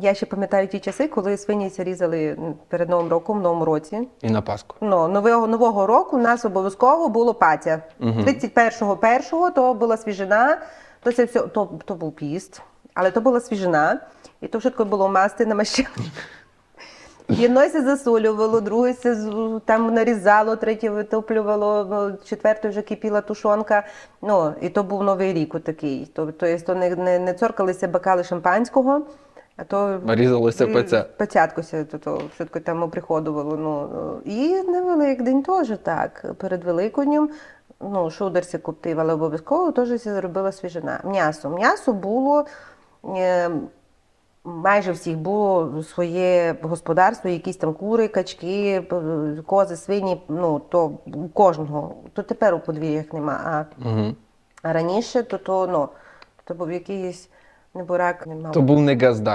Я ще пам'ятаю ті часи, коли свиніці різали перед Новим роком, в новому році. І на Пасху. Ну, нового, нового року у нас обов'язково було патя. Мгм. 31-го першого то була свіжина, то це все, то, то був піст, але то була свіжина, і то швидко було масти на мащах. Єдно се засолювало, друге се там нарізало, третє витоплювало, четверте вже кипіла тушонка. Ну, і то був новий рік отакий. То, то, то не, не, не цоркалися бокали шампанського, а то Різалося пеця. Пецяткося, то, то швидко там оприходувало. Ну, і на Великдень теж так. Перед Великоднем ну, шудерся коптив, але обов'язково теж зробила свіжина. М'ясо. М'ясо було. Е, Майже всіх було своє господарство, якісь там кури, качки, кози, свині. Ну то у кожного. То тепер у подвір'ях нема. А, Угу. а раніше то, то ну то був якийсь небурак, не мав. То був не газда.